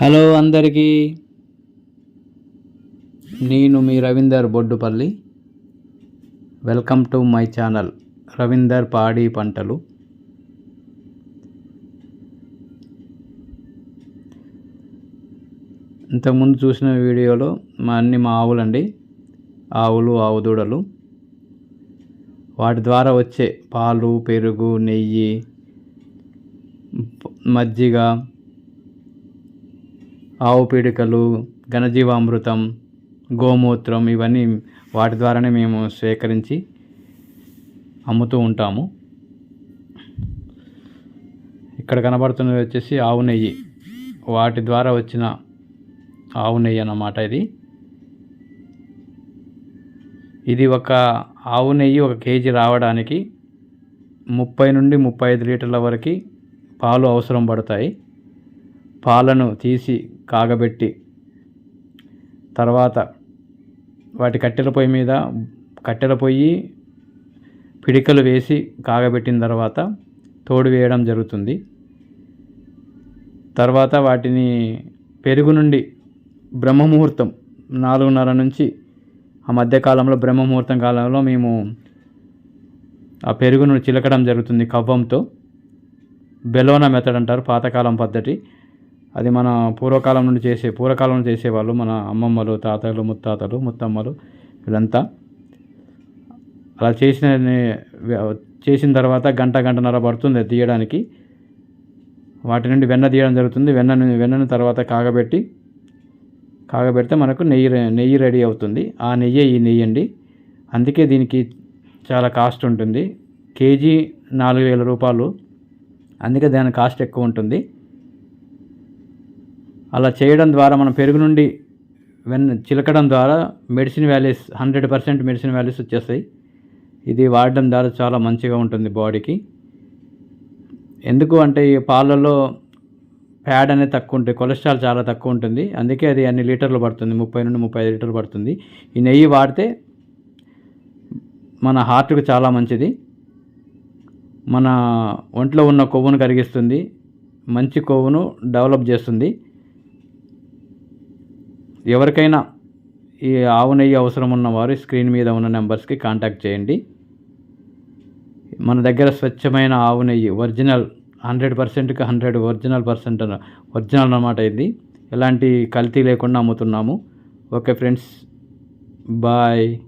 Hello అందరికీ. నేను మీ Ravinder Boddupalli. Welcome to my channel Ravinder పాడి పంటలు. ఇంతకుముందు చూసిన వీడియోలో మా అన్ని మా ఆవులండి ఆవులు ఆవు దూడలు వాటి ద్వారా వచ్చే పాలు పెరుగు నెయ్యి మజ్జిగ ఆవు పీడికలు ఘనజీవామృతం గోమూత్రం ఇవన్నీ వాటి ద్వారానే మేము సేకరించి అమ్ముతూ ఉంటాము. ఇక్కడ కనబడుతున్నది వచ్చేసి ఆవు నెయ్యి. వాటి ద్వారా వచ్చిన ఆవు నెయ్యి అన్నమాట ఇది. ఇది ఒక ఆవు నెయ్యి ఒక కేజీ రావడానికి ముప్పై నుండి ముప్పై ఐదు లీటర్ల వరకు పాలు అవసరం పడతాయి. పాలను తీసి కాగబెట్టి తర్వాత వాటి కట్టెల పొయ్యి మీద కట్టెల పొయ్యి పిడికలు వేసి కాగబెట్టిన తర్వాత తోడు వేయడం జరుగుతుంది. తర్వాత వాటిని పెరుగు నుండి బ్రహ్మముహూర్తం నాలుగున్నర నుంచి ఆ మధ్యకాలంలో బ్రహ్మముహూర్తం కాలంలో మేము ఆ పెరుగును చిలకడం జరుగుతుంది కవ్వంతో. బెలోన మెథడ్ అంటారు పాతకాలం పద్ధతి. అది మన పూర్వకాలం నుండి చేసే పూర్వకాలం నుండి చేసేవాళ్ళు మన అమ్మమ్మలు తాతలు ముత్తాతలు ముత్తమ్మలు వీళ్ళంతా అలా చేసిన చేసిన తర్వాత గంట గంటన్నర పడుతుంది అది తీయడానికి. వాటి నుండి వెన్న తీయడం జరుగుతుంది. వెన్నను వెన్నను తర్వాత కాగబెట్టి కాగబెడితే మనకు నెయ్యి నెయ్యి రెడీ అవుతుంది. ఆ నెయ్యి ఈ నెయ్యి అండి అందుకే దీనికి చాలా కాస్ట్ ఉంటుంది. కేజీ నాలుగు వేల రూపాయలు. అందుకే దాని కాస్ట్ ఎక్కువ ఉంటుంది. అలా చేయడం ద్వారా మనం పెరుగు నుండి వెన్ చిలకడం ద్వారా medicine values hundred percent medicine values వచ్చేస్తాయి. ఇది వాడడం ద్వారా చాలా మంచిగా ఉంటుంది బాడీకి. ఎందుకు అంటే ఈ పాలల్లో ప్యాడ్ అనేది తక్కువ ఉంటుంది కొలెస్ట్రాల్ చాలా తక్కువ ఉంటుంది. అందుకే అది అన్ని లీటర్లు పడుతుంది ముప్పై నుండి ముప్పై ఐదు లీటర్లు పడుతుంది. ఈ నెయ్యి వాడితే మన హార్ట్కి చాలా మంచిది. మన ఒంట్లో ఉన్న కొవ్వును కరిగిస్తుంది మంచి కొవ్వును డెవలప్ చేస్తుంది. ఎవరికైనా ఈ ఆవు నెయ్యి అవసరం ఉన్నవారు స్క్రీన్ మీద ఉన్న నెంబర్స్కి కాంటాక్ట్ చేయండి. మన దగ్గర స్వచ్ఛమైన ఆవు నెయ్యి ఒరిజినల్ హండ్రెడ్ పర్సెంట్కి హండ్రెడ్ ఒరిజినల్ పర్సెంట్ ఒరిజినల్ అన్నమాట ఇది. ఎలాంటి కల్తీ లేకుండా అమ్ముతున్నాము. Okay friends bye.